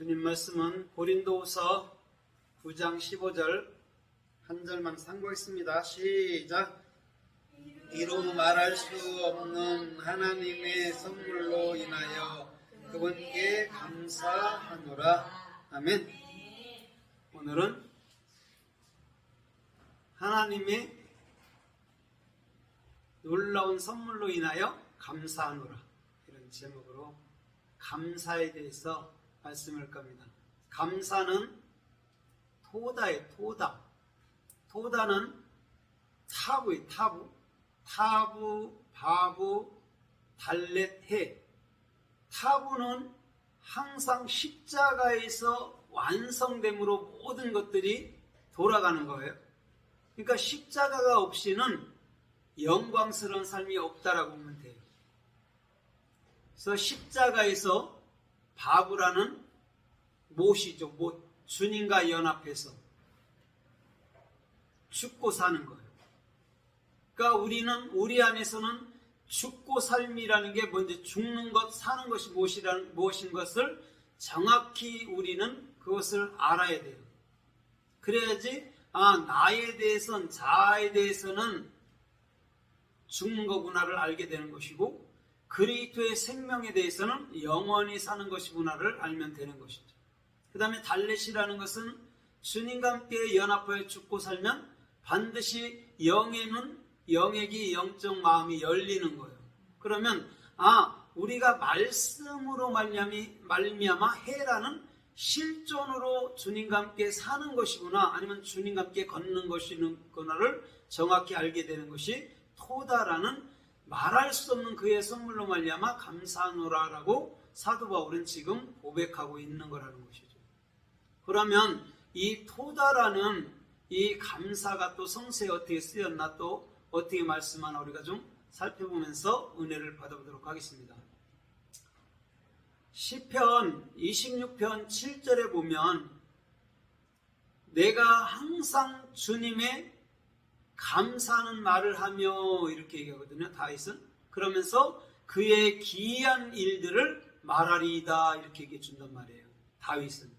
주님 말씀은 고린도후서 9장 15절 한 절만 상고했습니다. 시작. 이루 말할 수 없는 하나님의 선물로 인하여 그분께 감사하노라. 아멘. 오늘은 하나님의 놀라운 선물로 인하여 감사하노라. 이런 제목으로 감사에 대해서 말씀을 겁니다. 감사는 토다의 토다. 토다는 타부의 타부. 타부, 바부, 달렛, 해. 타부는 항상 십자가에서 완성됨으로 모든 것들이 돌아가는 거예요. 그러니까 십자가가 없이는 영광스러운 삶이 없다라고 보면 돼요. 그래서 십자가에서 바브라는 못이죠. 못. 주님과 연합해서 죽고 사는 거예요. 그러니까 우리는 우리 안에서는 죽고 삶이라는 게 먼저 죽는 것, 사는 것이 무엇이라는 무엇인 것을 정확히 우리는 그것을 알아야 돼요. 그래야지 아 나에 대해서는 자아에 대해서는 죽는 거구나를 알게 되는 것이고 그리스도의 생명에 대해서는 영원히 사는 것이구나를 알면 되는 것이죠. 그 다음에 달렛이라는 것은 주님과 함께 연합하여 죽고 살면 반드시 영에는 영액이 영적 마음이 열리는 거예요. 그러면 아 우리가 말씀으로 말미암아 해라는 실존으로 주님과 함께 사는 것이구나 아니면 주님과 함께 걷는 것이구나를 정확히 알게 되는 것이 토다라는 말할 수 없는 그의 선물로 말미암아 감사하노라라고 사도 바울은 지금 고백하고 있는 거라는 것이죠. 그러면 이 토다라는 이 감사가 또 성세에 어떻게 쓰였나 또 어떻게 말씀하나 우리가 좀 살펴보면서 은혜를 받아보도록 하겠습니다. 시편 26편 7절에 보면 내가 항상 주님의 감사하는 말을 하며 이렇게 얘기하거든요. 다윗은 그러면서 그의 기이한 일들을 말하리이다 이렇게 얘기해 준단 말이에요. 다윗은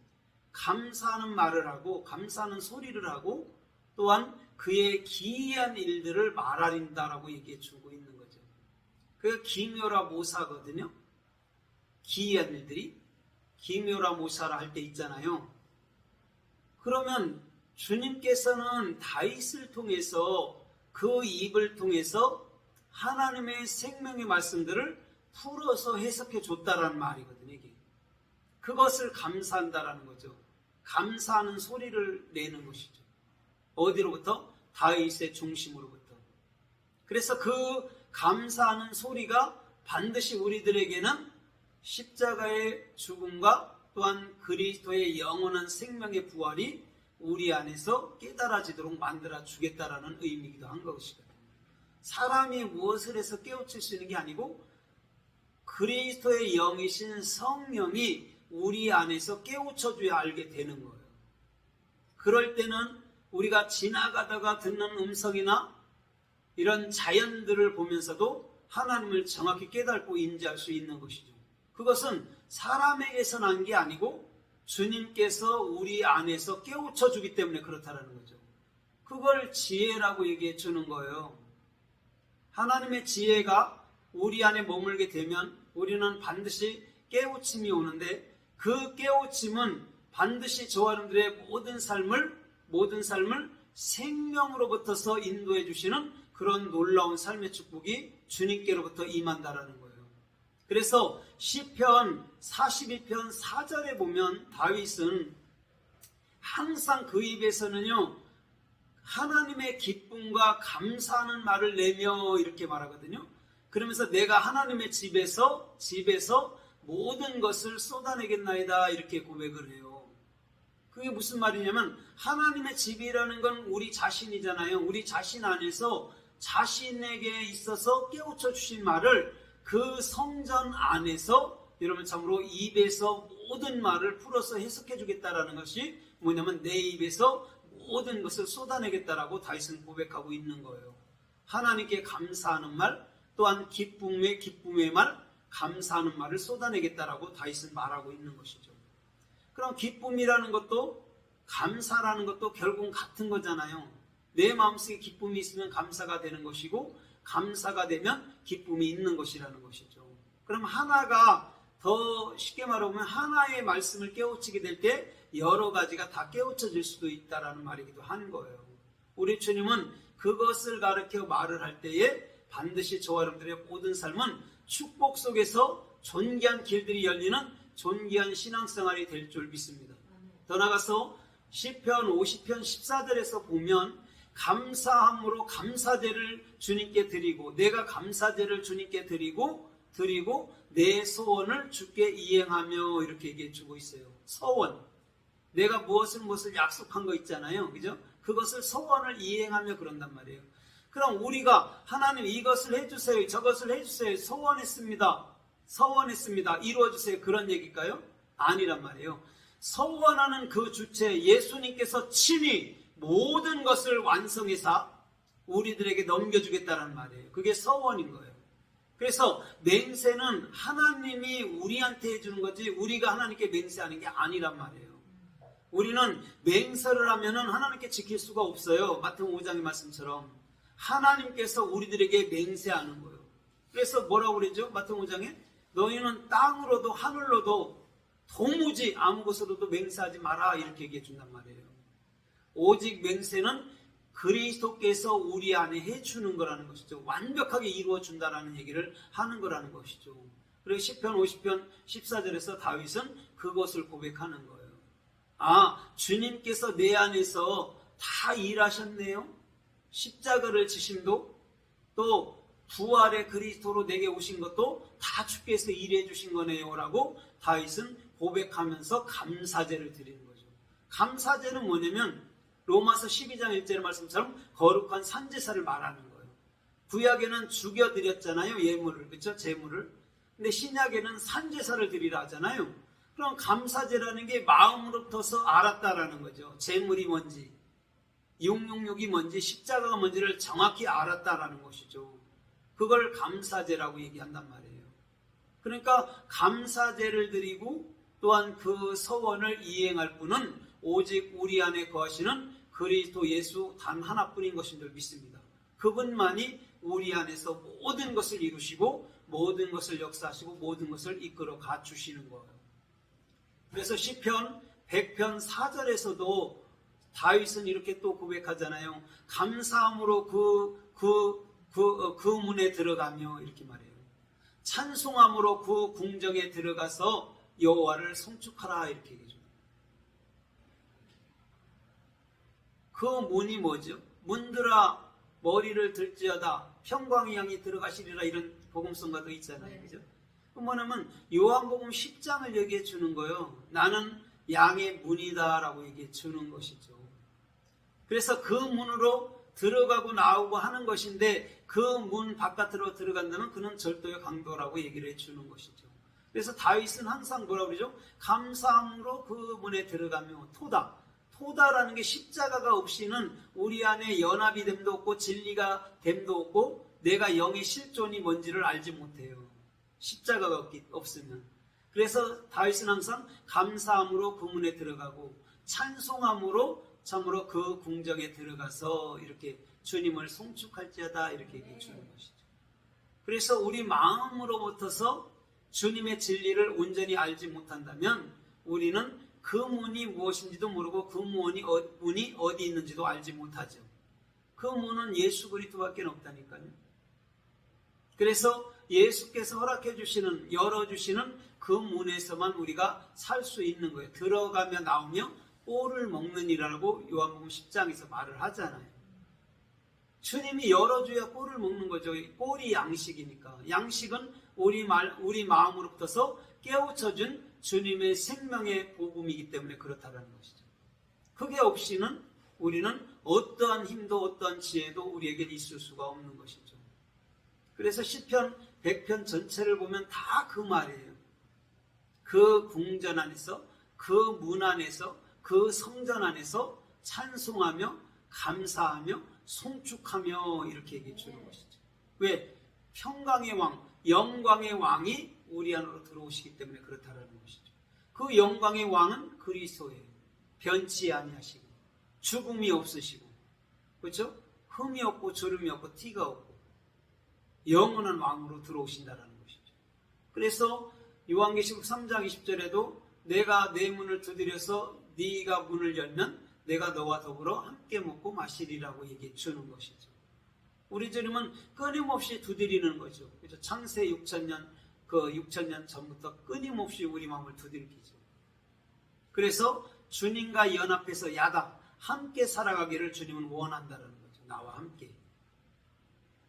감사하는 말을 하고 감사하는 소리를 하고 또한 그의 기이한 일들을 말하린다라고 얘기해 주고 있는 거죠. 그 기묘라 모사거든요. 기이한 일들이 기묘라 모사라 할 때 있잖아요. 그러면 주님께서는 다윗을 통해서 그 입을 통해서 하나님의 생명의 말씀들을 풀어서 해석해 줬다라는 말이거든요. 이게. 그것을 감사한다라는 거죠. 감사하는 소리를 내는 것이죠. 어디로부터? 다윗의 중심으로부터. 그래서 그 감사하는 소리가 반드시 우리들에게는 십자가의 죽음과 또한 그리스도의 영원한 생명의 부활이 우리 안에서 깨달아지도록 만들어 주겠다라는 의미이기도 한 것이거든요. 사람이 무엇을 해서 깨우칠 수 있는 게 아니고 그리스도의 영이신 성령이 우리 안에서 깨우쳐줘야 알게 되는 거예요. 그럴 때는 우리가 지나가다가 듣는 음성이나 이런 자연들을 보면서도 하나님을 정확히 깨닫고 인지할 수 있는 것이죠. 그것은 사람에게서 난 게 아니고 주님께서 우리 안에서 깨우쳐 주기 때문에 그렇다라는 거죠. 그걸 지혜라고 얘기해 주는 거예요. 하나님의 지혜가 우리 안에 머물게 되면 우리는 반드시 깨우침이 오는데 그 깨우침은 반드시 저와 여러분들의 모든 삶을 모든 삶을 생명으로부터서 인도해 주시는 그런 놀라운 삶의 축복이 주님께로부터 임한다라는 거예요. 그래서 시편 42편 4절에 보면 다윗은 항상 그 입에서는요 하나님의 기쁨과 감사하는 말을 내며 이렇게 말하거든요. 그러면서 내가 하나님의 집에서 집에서 모든 것을 쏟아내겠나이다 이렇게 고백을 해요. 그게 무슨 말이냐면 하나님의 집이라는 건 우리 자신이잖아요. 우리 자신 안에서 자신에게 있어서 깨우쳐 주신 말을 그 성전 안에서 여러분 참으로 입에서 모든 말을 풀어서 해석해 주겠다라는 것이 뭐냐면 내 입에서 모든 것을 쏟아내겠다라고 다윗은 고백하고 있는 거예요. 하나님께 감사하는 말, 또한 기쁨의 기쁨의 말, 감사하는 말을 쏟아내겠다라고 다윗은 말하고 있는 것이죠. 그럼 기쁨이라는 것도 감사라는 것도 결국은 같은 거잖아요. 내 마음속에 기쁨이 있으면 감사가 되는 것이고 감사가 되면 기쁨이 있는 것이라는 것이죠. 그럼 하나가 더 쉽게 말하면 하나의 말씀을 깨우치게 될 때 여러 가지가 다 깨우쳐질 수도 있다라는 말이기도 한 거예요. 우리 주님은 그것을 가르쳐 말을 할 때에 반드시 저와 여러분들의 모든 삶은 축복 속에서 존귀한 길들이 열리는 존귀한 신앙생활이 될 줄 믿습니다. 더 나가서 시편 50편 14절에서 보면 감사함으로 감사제를 주님께 드리고 내가 감사제를 주님께 드리고 드리고 내 소원을 주께 이행하며 이렇게 얘기해 주고 있어요. 서원. 내가 무엇을 무엇을 약속한 거 있잖아요. 그죠? 그것을 서원을 이행하며 그런단 말이에요. 그럼 우리가 하나님 이것을 해주세요. 저것을 해주세요. 서원했습니다. 서원했습니다. 이루어주세요. 그런 얘기일까요? 아니란 말이에요. 서원하는 그 주체 예수님께서 친히 모든 것을 완성해서 우리들에게 넘겨주겠다는 말이에요. 그게 서원인 거예요. 그래서 맹세는 하나님이 우리한테 해주는 거지 우리가 하나님께 맹세하는 게 아니란 말이에요. 우리는 맹세를 하면은 하나님께 지킬 수가 없어요. 마태복음 5장의 말씀처럼 하나님께서 우리들에게 맹세하는 거예요. 그래서 뭐라고 그러죠? 마태복음 5장에 너희는 땅으로도 하늘로도 도무지 아무 곳으로도 맹세하지 마라 이렇게 얘기해 준단 말이에요. 오직 맹세는 그리스도께서 우리 안에 해주는 거라는 것이죠. 완벽하게 이루어 준다라는 얘기를 하는 거라는 것이죠. 그리고 10편 50편 14절에서 다윗은 그것을 고백하는 거예요. 아, 주님께서 내 안에서 다 일하셨네요. 십자가를 지심도 또 부활의 그리스도로 내게 오신 것도 다 주께서 일해 주신 거네요라고 다윗은 고백하면서 감사제를 드리는 거죠. 감사제는 뭐냐면 로마서 12장 1절의 말씀처럼 거룩한 산제사를 말하는 거예요. 구약에는 죽여드렸잖아요. 예물을. 그렇죠? 제물을. 근데 신약에는 산제사를 드리라 하잖아요. 그럼 감사제라는 게 마음으로부터서 알았다라는 거죠. 제물이 뭔지, 666이 뭔지, 십자가가 뭔지를 정확히 알았다라는 것이죠. 그걸 감사제라고 얘기한단 말이에요. 그러니까 감사제를 드리고 또한 그 서원을 이행할 분은 오직 우리 안에 거하시는 그리스도 예수 단 하나뿐인 것인 줄 믿습니다. 그분만이 우리 안에서 모든 것을 이루시고 모든 것을 역사하시고 모든 것을 이끌어 가 주시는 거예요. 그래서 시편 100편 4절에서도 다윗은 이렇게 또 고백하잖아요. 감사함으로 그, 그, 그, 그 문에 들어가며 이렇게 말해요. 찬송함으로 그 궁정에 들어가서 여호와를 송축하라 이렇게 얘기해요. 그 문이 뭐죠? 문들아 머리를 들지어다 평광이 양이 들어가시리라 이런 복음성가도 있잖아요. 그죠? 그 뭐냐면 요한복음 10장을 얘기해 주는 거예요. 나는 양의 문이다라고 얘기해 주는 것이죠. 그래서 그 문으로 들어가고 나오고 하는 것인데 그 문 바깥으로 들어간다면 그는 절도의 강도라고 얘기를 해 주는 것이죠. 그래서 다윗은 항상 뭐라 그러죠? 감사함으로 그 문에 들어가며 토다. 토다라는 게 십자가가 없이는 우리 안에 연합이 됨도 없고 진리가 됨도 없고 내가 영의 실존이 뭔지를 알지 못해요. 십자가가 없기, 없으면. 그래서 다윗은 항상 감사함으로 그 문에 들어가고 찬송함으로 참으로 그 궁정에 들어가서 이렇게 주님을 송축할지어다 이렇게 얘기해 주는 것이죠. 그래서 우리 마음으로부터서 주님의 진리를 온전히 알지 못한다면 우리는 그 문이 무엇인지도 모르고 그 문이, 어, 문이 어디 있는지도 알지 못하죠. 그 문은 예수 그리스도밖에 없다니까요. 그래서 예수께서 허락해 주시는 열어 주시는 그 문에서만 우리가 살 수 있는 거예요. 들어가며 나오며 꼴을 먹느니라고 요한복음 10장에서 말을 하잖아요. 주님이 열어줘야 꼴을 먹는 거죠. 꼴이 양식이니까. 양식은 우리 말, 우리 마음으로부터서 깨우쳐준 주님의 생명의 복음이기 때문에 그렇다는 것이죠. 그게 없이는 우리는 어떠한 힘도 어떠한 지혜도 우리에게 있을 수가 없는 것이죠. 그래서 시편 100편 전체를 보면 다 그 말이에요. 그 궁전 안에서 그 문 안에서 그 성전 안에서 찬송하며 감사하며 송축하며 이렇게 얘기해 주는 것이죠. 왜? 평강의 왕, 영광의 왕이 우리 안으로 들어오시기 때문에 그렇다는 것이죠. 그그 영광의 왕은 그리스도예요. 변치 아니하시고 죽음이 없으시고 그렇죠? 흠이 없고 주름이 없고 티가 없고 영원한 왕으로 들어오신다라는 것이죠. 그래서 요한계시록 3장 20절에도 내가 내 문을 두드려서 네가 문을 열면 내가 너와 더불어 함께 먹고 마시리라고 얘기해 주는 것이죠. 우리 주님은 끊임없이 두드리는 거죠. 그죠? 창세 6천년 그 6천년 전부터 끊임없이 우리 마음을 두들기죠. 그래서 주님과 연합해서 야다 함께 살아가기를 주님은 원한다는 거죠. 나와 함께.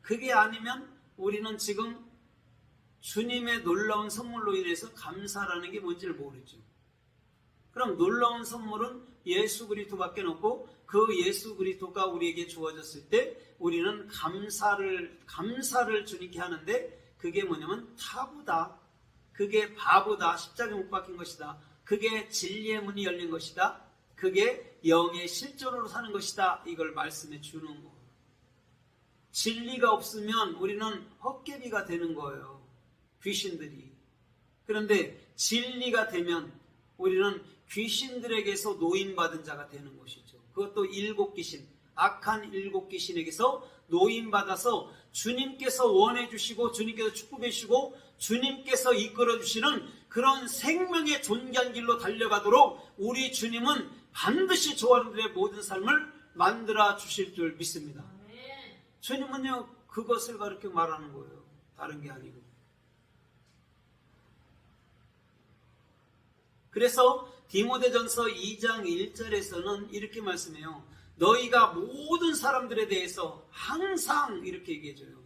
그게 아니면 우리는 지금 주님의 놀라운 선물로 인해서 감사라는 게 뭔지를 모르죠. 그럼 놀라운 선물은 예수 그리스도밖에 없고 그 예수 그리스도가 우리에게 주어졌을 때 우리는 감사를 감사를 주님께 하는데 그게 뭐냐면 타부다. 그게 바보다. 십자가에 못 박힌 것이다. 그게 진리의 문이 열린 것이다. 그게 영의 실존으로 사는 것이다. 이걸 말씀해 주는 거. 진리가 없으면 우리는 헛개비가 되는 거예요. 귀신들이. 그런데 진리가 되면 우리는 귀신들에게서 노인받은 자가 되는 것이죠. 그것도 일곱 귀신, 악한 일곱 귀신에게서 노인받아서 주님께서 원해 주시고 주님께서 축복해 주시고 주님께서 이끌어 주시는 그런 생명의 존귀한 길로 달려가도록 우리 주님은 반드시 저와들의 모든 삶을 만들어 주실 줄 믿습니다. 주님은요 그것을 그렇게 말하는 거예요. 다른 게 아니고. 그래서 디모데전서 2장 1절에서는 이렇게 말씀해요. 너희가 모든 사람들에 대해서 항상 이렇게 얘기해줘요.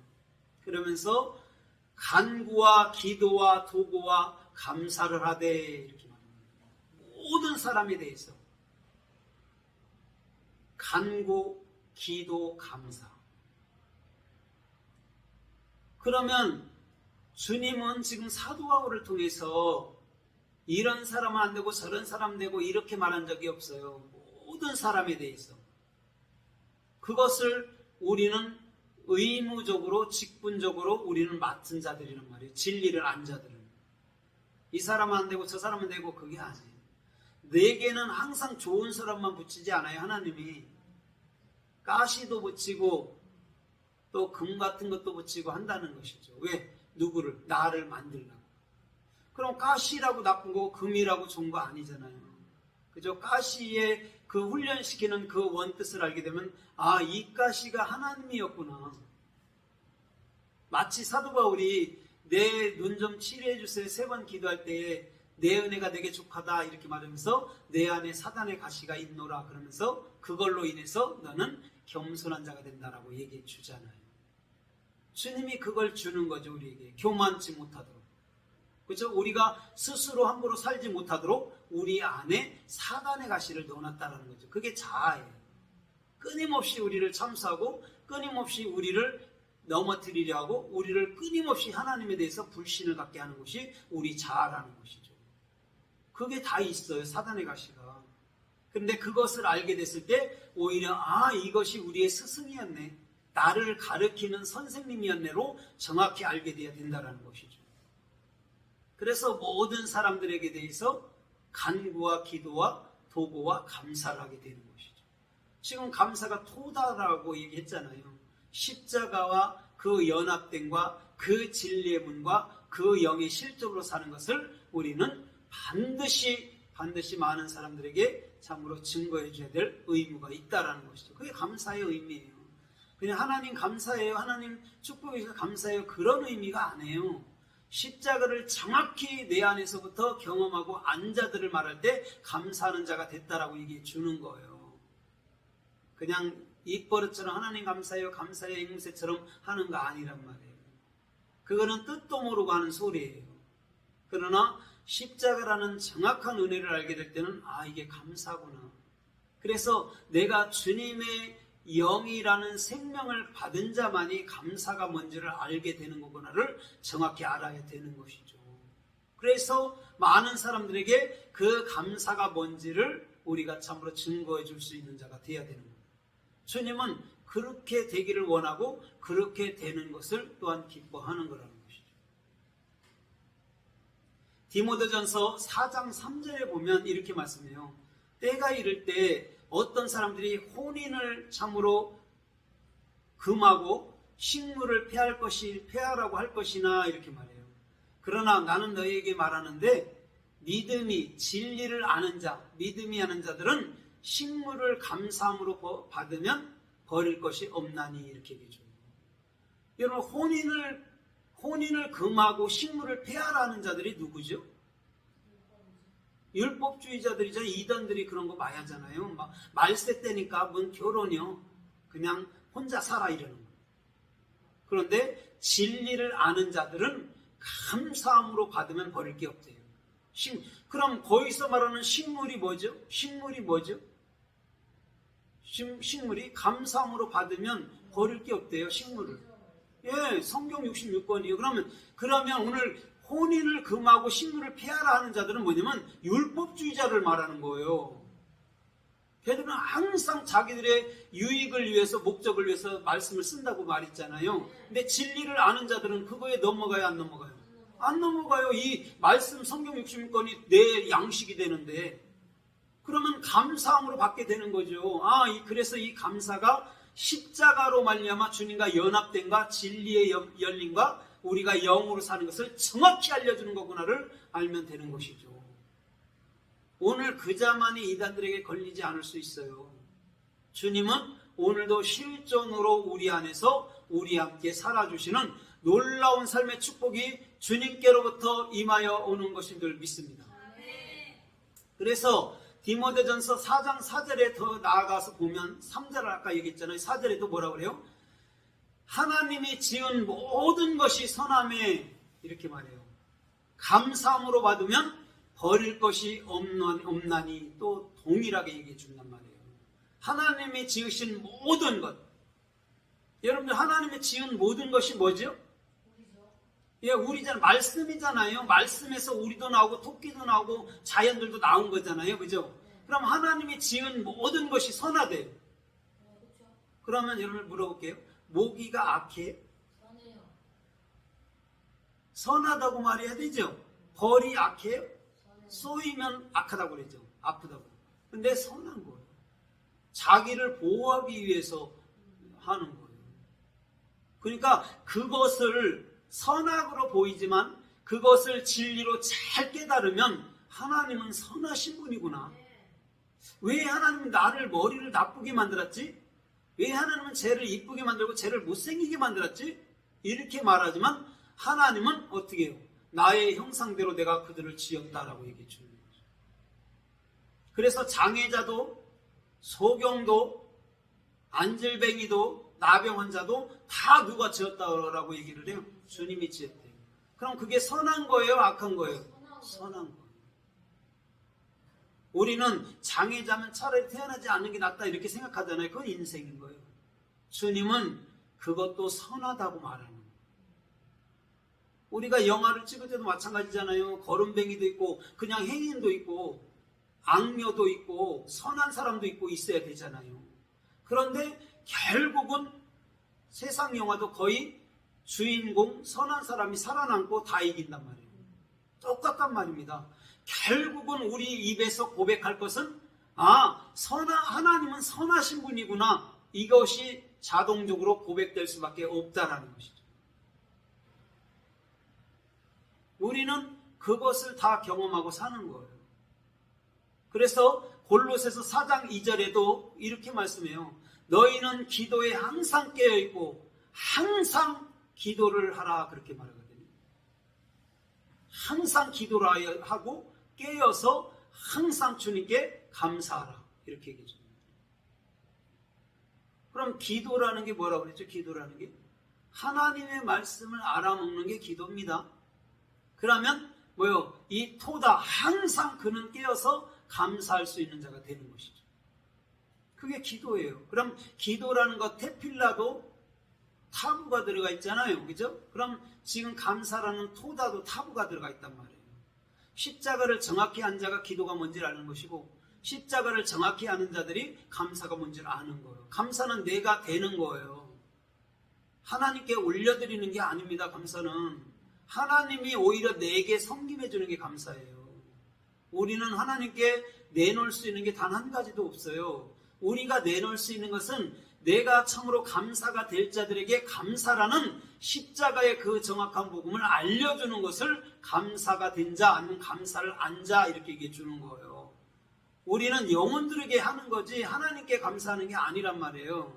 그러면서 간구와 기도와 도구와 감사를 하되 이렇게 말합니다. 모든 사람에 대해서 간구, 기도, 감사. 그러면 주님은 지금 사도 바울을 통해서 이런 사람은 안 되고 저런 사람 되고 이렇게 말한 적이 없어요. 모든 사람에 대해서. 그것을 우리는 의무적으로 직분적으로 우리는 맡은 자들이란 말이에요. 진리를 안 자들은. 이 사람은 안 되고 저 사람은 되고 그게 아니에요. 내게는 항상 좋은 사람만 붙이지 않아요. 하나님이. 가시도 붙이고 또 금 같은 것도 붙이고 한다는 것이죠. 왜? 누구를? 나를 만들라고. 그럼 가시라고 나쁜 거 금이라고 좋은 거 아니잖아요. 그죠? 가시의 그 훈련시키는 그 원뜻을 알게 되면 아, 이 가시가 하나님이었구나. 마치 사도 바울이 내 눈 좀 치료해 주세요. 세 번 기도할 때에 내 은혜가 내게 족하다 이렇게 말하면서 내 안에 사단의 가시가 있노라 그러면서 그걸로 인해서 너는 겸손한 자가 된다라고 얘기해 주잖아요. 주님이 그걸 주는 거죠, 우리에게. 교만치 못하도록. 그죠? 우리가 스스로 함부로 살지 못하도록 우리 안에 사단의 가시를 넣어놨다는 거죠. 그게 자아예요. 끊임없이 우리를 참수하고 끊임없이 우리를 넘어뜨리려 하고 우리를 끊임없이 하나님에 대해서 불신을 갖게 하는 것이 우리 자아라는 것이죠. 그게 다 있어요. 사단의 가시가. 그런데 그것을 알게 됐을 때 오히려 아 이것이 우리의 스승이었네. 나를 가르치는 선생님이었네로 정확히 알게 돼야 된다는 것이죠. 그래서 모든 사람들에게 대해서 간구와 기도와 도구와 감사를 하게 되는 것이죠. 지금 감사가 토다라고 얘기했잖아요. 십자가와 그 연합됨과 그 진리의 문과 그 영의 실적으로 사는 것을 우리는 반드시 반드시 많은 사람들에게 참으로 증거해 줘야 될 의무가 있다라는 것이죠. 그게 감사의 의미예요. 그냥 하나님 감사해요. 하나님 축복해 주셔서 감사해요. 그런 의미가 아니에요. 십자가를 정확히 내 안에서부터 경험하고 안자들을 말할 때 감사하는 자가 됐다라고 얘기해 주는 거예요. 그냥 입버릇처럼 하나님 감사해요, 감사해요, 앵무새처럼 하는 거 아니란 말이에요. 그거는 뜻도 모르고 하는 소리예요. 그러나 십자가라는 정확한 은혜를 알게 될 때는 아 이게 감사구나. 그래서 내가 주님의 영이라는 생명을 받은 자만이 감사가 뭔지를 알게 되는 거구나를 정확히 알아야 되는 것이죠. 그래서 많은 사람들에게 그 감사가 뭔지를 우리가 참으로 증거해 줄 수 있는 자가 되어야 되는 거예요. 주님은 그렇게 되기를 원하고 그렇게 되는 것을 또한 기뻐하는 거라는 것이죠. 디모데전서 4장 3절에 보면 이렇게 말씀해요. 때가 이를 때 어떤 사람들이 혼인을 참으로 금하고 식물을 폐할 것이 폐하라고 할 것이나 이렇게 말해요. 그러나 나는 너희에게 말하는데 믿음이 진리를 아는 자, 믿음이 아는 자들은 식물을 감사함으로 버- 받으면 버릴 것이 없나니 이렇게 얘기해줘요. 여러분 혼인을 혼인을 금하고 식물을 폐하라는 자들이 누구죠? 율법주의자들이죠. 이단들이 그런 거 많이 하잖아요. 막 말세 때니까 뭔 결혼이요. 그냥 혼자 살아 이러는 거예요. 그런데 진리를 아는 자들은 감사함으로 받으면 버릴 게 없대요. 식, 그럼 거기서 말하는 식물이 뭐죠? 식물이 뭐죠? 식, 식물이 감사함으로 받으면 버릴 게 없대요. 식물을. 예, 성경 66권이에요. 그러면 그러면 오늘 혼인을 금하고 식물을 피하라 하는 자들은 뭐냐면 율법주의자를 말하는 거예요. 걔들은 항상 자기들의 유익을 위해서 목적을 위해서 말씀을 쓴다고 말했잖아요. 근데 진리를 아는 자들은 그거에 넘어가요, 안 넘어가요? 안 넘어가요. 이 말씀 성경 66권이 내 양식이 되는데 그러면 감사함으로 받게 되는 거죠. 아, 이- 그래서 이 감사가 십자가로 말미암아 주님과 연합된과 진리의 연- 열림과 우리가 영으로 사는 것을 정확히 알려주는 거구나를 알면 되는 것이죠. 오늘 그 자만이 이단들에게 걸리지 않을 수 있어요. 주님은 오늘도 실존으로 우리 안에서 우리 함께 살아주시는 놀라운 삶의 축복이 주님께로부터 임하여 오는 것인 줄 믿습니다. 그래서 디모데전서 4장 4절에 더 나아가서 보면 3절 아까 얘기했잖아요. 4절에도 뭐라 그래요? 하나님이 지은 모든 것이 선함에 이렇게 말해요. 감사함으로 받으면 버릴 것이 없나니 또 동일하게 얘기해 준단 말이에요. 하나님이 지으신 모든 것. 여러분들 하나님이 지은 모든 것이 뭐죠? 예, 우리잖아 말씀이잖아요. 말씀에서 우리도 나오고 토끼도 나오고 자연들도 나온 거잖아요. 그죠? 그럼 하나님이 지은 모든 것이 선하대요. 그러면 여러분 물어볼게요. 모기가 악해? 선하다고 말해야 되죠. 벌이 악해요? 쏘이면 악하다고 그러죠. 아프다고. 근데 선한 거예요. 자기를 보호하기 위해서 하는 거예요. 그러니까 그것을 선악으로 보이지만 그것을 진리로 잘 깨달으면 하나님은 선하신 분이구나. 왜 하나님은 나를 머리를 나쁘게 만들었지? 왜 하나님은 죄를 이쁘게 만들고 죄를 못생기게 만들었지? 이렇게 말하지만 하나님은 어떻게 해요? 나의 형상대로 내가 그들을 지었다라고 얘기해 주는 거죠. 그래서 장애자도 소경도 안질뱅이도 나병 환자도 다 누가 지었다라고 얘기를 해요. 주님이 지었대요. 그럼 그게 선한 거예요? 악한 거예요? 선한 거예요. 우리는 장애자면 차라리 태어나지 않는 게 낫다 이렇게 생각하잖아요. 그건 인생인 거예요. 주님은 그것도 선하다고 말하는 거예요. 우리가 영화를 찍을 때도 마찬가지잖아요. 거름뱅이도 있고 그냥 행인도 있고 악녀도 있고 선한 사람도 있고 있어야 되잖아요. 그런데 결국은 세상 영화도 거의 주인공 선한 사람이 살아남고 다 이긴단 말이에요. 똑같단 말입니다. 결국은 우리 입에서 고백할 것은 아 선하 하나님은 선하신 분이구나 이것이 자동적으로 고백될 수밖에 없다라는 것이죠. 우리는 그것을 다 경험하고 사는 거예요. 그래서 골로새서 4장 2절에도 이렇게 말씀해요. 너희는 기도에 항상 깨어 있고 항상 기도를 하라 그렇게 말하거든요. 항상 기도를 하고 깨어서 항상 주님께 감사하라 이렇게 얘기해 줍니다. 그럼 기도라는 게 뭐라고 그랬죠? 기도라는 게 하나님의 말씀을 알아먹는 게 기도입니다. 그러면 뭐요? 이 토다 항상 그는 깨어서 감사할 수 있는 자가 되는 것이죠. 그게 기도예요. 그럼 기도라는 것 테필라도 타부가 들어가 있잖아요. 그죠? 그럼 지금 감사라는 토다도 타부가 들어가 있단 말이에요. 십자가를 정확히 한 자가 기도가 뭔지를 아는 것이고 십자가를 정확히 아는 자들이 감사가 뭔지를 아는 거예요. 감사는 내가 되는 거예요. 하나님께 올려드리는 게 아닙니다. 감사는 하나님이 오히려 내게 섬김해 주는 게 감사해요. 우리는 하나님께 내놓을 수 있는 게 단 한 가지도 없어요. 우리가 내놓을 수 있는 것은 내가 참으로 감사가 될 자들에게 감사라는 십자가의 그 정확한 복음을 알려주는 것을 감사가 된 자, 아니면 감사를 안 자, 이렇게 얘기해 주는 거예요. 우리는 영혼들에게 하는 거지 하나님께 감사하는 게 아니란 말이에요.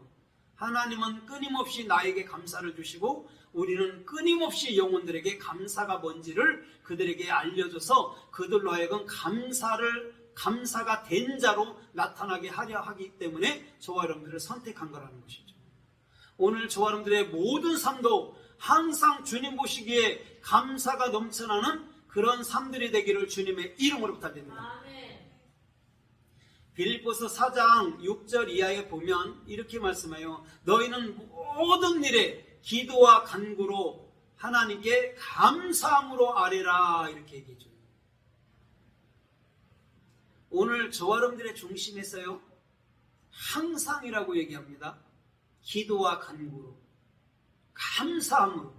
하나님은 끊임없이 나에게 감사를 주시고 우리는 끊임없이 영혼들에게 감사가 뭔지를 그들에게 알려줘서 그들로 하여금 감사를 감사가 된 자로 나타나게 하려 하기 때문에 저와 여러분들을 선택한 거라는 것이죠. 오늘 저와 여러분들의 모든 삶도 항상 주님 보시기에 감사가 넘쳐나는 그런 삶들이 되기를 주님의 이름으로 부탁드립니다. 빌립보서 4장 6절 이하에 보면 이렇게 말씀해요. 너희는 모든 일에 기도와 간구로 하나님께 감사함으로 아뢰라 이렇게 얘기해 줘요. 오늘 저와 여러분들의 중심에서요. 항상이라고 얘기합니다. 기도와 간구로 감사함으로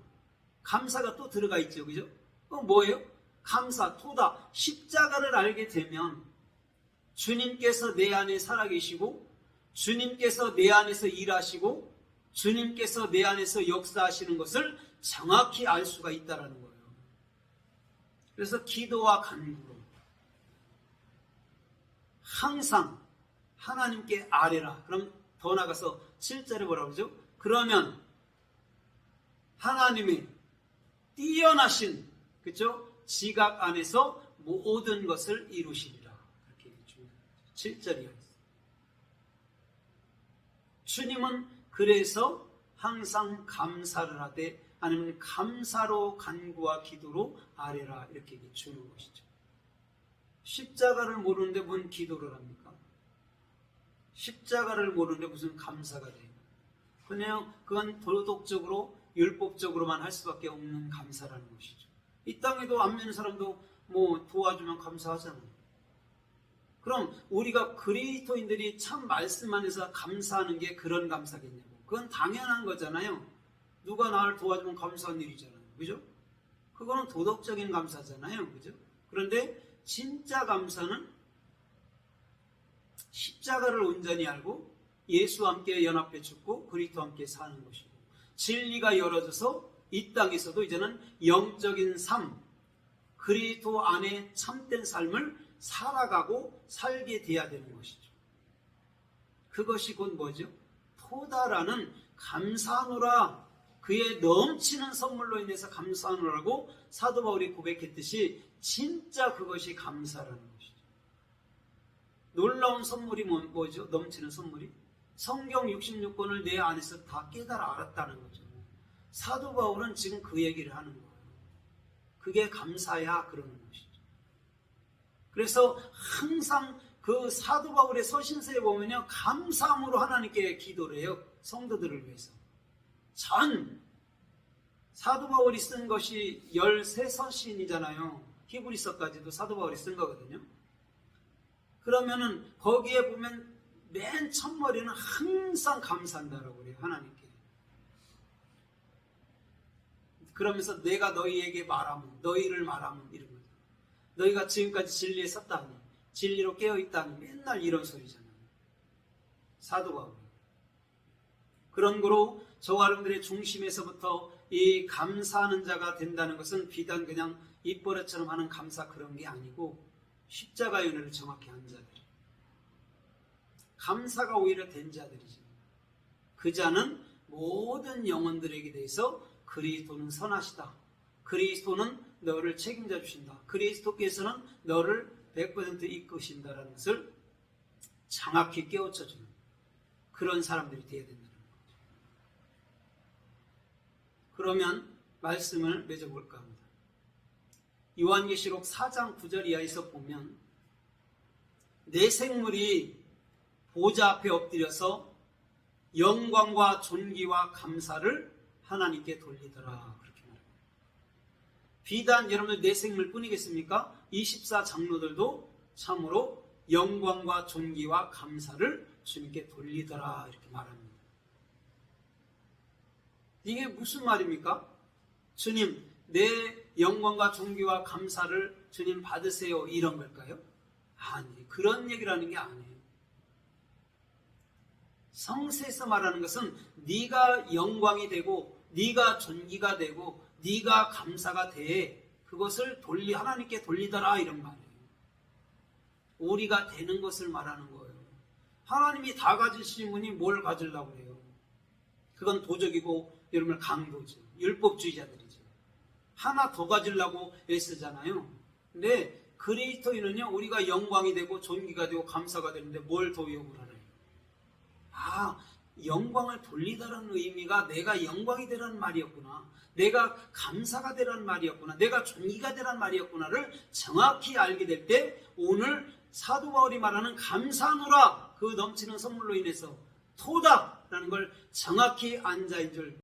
감사가 또 들어가 있죠. 그죠? 어, 뭐예요? 감사, 토다, 십자가를 알게 되면 주님께서 내 안에 살아계시고 주님께서 내 안에서 일하시고 주님께서 내 안에서 역사하시는 것을 정확히 알 수가 있다라는 거예요. 그래서 기도와 간구로 항상 하나님께 아뢰라. 그럼 더 나가서 7절에 뭐라고 그러죠? 그러면 하나님의 뛰어나신 그죠? 지각 안에서 모든 것을 이루시리라. 그렇게 얘기합니다. 7절이요. 주님은 그래서 항상 감사를 하되 아니면 감사로 간구와 기도로 아뢰라 이렇게 주는 것이죠. 십자가를 모르는데 뭔 기도를 합니까? 십자가를 모르는데 무슨 감사가 돼요? 그냥 그건 도덕적으로 율법적으로만 할 수밖에 없는 감사라는 것이죠. 이 땅에도 안 믿는 사람도 뭐 도와주면 감사하잖아요. 그럼 우리가 그리스도인들이 참 말씀 안에서 감사하는 게 그런 감사겠냐고. 그건 당연한 거잖아요. 누가 나를 도와주면 감사한 일이잖아요. 그죠? 그거는 도덕적인 감사잖아요. 그죠? 그런데 진짜 감사는 십자가를 온전히 알고 예수와 함께 연합해 죽고 그리스도와 함께 사는 것이고 진리가 열어져서 이 땅에서도 이제는 영적인 삶 그리스도 안에 참된 삶을 살아가고 살게 돼야 되는 것이죠. 그것이 곧 뭐죠? 토다라는 감사하노라 그의 넘치는 선물로 인해서 감사하노라고 사도 바울이 고백했듯이 진짜 그것이 감사라는 것이죠. 놀라운 선물이 뭐, 뭐죠? 넘치는 선물이? 성경 66권을 내 안에서 다 깨달아 알았다는 거죠. 사도 바울은 지금 그 얘기를 하는 거예요. 그게 감사야 그러는 것이죠. 그래서 항상 그 사도 바울의 서신서에 보면요. 감사함으로 하나님께 기도를 해요. 성도들을 위해서. 전 사도 바울이 쓴 것이 13서신이잖아요. 히브리서까지도 사도 바울이 쓴 거거든요. 그러면은 거기에 보면 맨 첫머리는 항상 감사한다라고 그래요. 하나님께. 그러면서 내가 너희에게 말하면 너희를 말하면 이런 거죠. 너희가 지금까지 진리에 섰다니 진리로 깨어있다니 맨날 이런 소리잖아요. 사도 바울. 그런 거로 저와 여러분들의 중심에서부터 이 감사하는 자가 된다는 것은 비단 그냥 입버릇처럼 하는 감사 그런 게 아니고 십자가 연회를 정확히 한 자들. 감사가 오히려 된 자들이죠. 그 자는 모든 영혼들에게 대해서 그리스도는 선하시다. 그리스도는 너를 책임져 주신다. 그리스도께서는 너를 100% 이끄신다라는 것을 정확히 깨우쳐 주는 그런 사람들이 되어야 된다는 거죠. 그러면 말씀을 맺어볼까 합니다. 요한계시록 4장 9절 이하에서 보면 내 생물이 보좌 앞에 엎드려서 영광과 존귀와 감사를 하나님께 돌리더라. 그렇게 말합니다. 비단 여러분들 내 생물 뿐이겠습니까? 24 장로들도 참으로 영광과 존귀와 감사를 주님께 돌리더라. 이렇게 말합니다. 이게 무슨 말입니까? 주님, 내 영광과 존귀와 감사를 주님 받으세요 이런 걸까요? 아니 그런 얘기라는 게 아니에요. 성세에서 말하는 것은 네가 영광이 되고 네가 존귀가 되고 네가 감사가 돼 그것을 돌리 하나님께 돌리더라 이런 말이에요. 우리가 되는 것을 말하는 거예요. 하나님이 다 가지신 분이 뭘 가지려고 그래요? 그건 도적이고 여러분 강도죠. 율법주의자들이죠. 하나 더 가지려고 애쓰잖아요. 근데 그리스도인은요 우리가 영광이 되고 존귀가 되고 감사가 되는데 뭘 더 요구를 하나요? 아 영광을 돌리다라는 의미가 내가 영광이 되라는 말이었구나. 내가 감사가 되라는 말이었구나. 내가 존귀가 되라는 말이었구나를 정확히 알게 될 때 오늘 사도 바울이 말하는 감사노라 그 넘치는 선물로 인해서 토다라는 걸 정확히 안자인 줄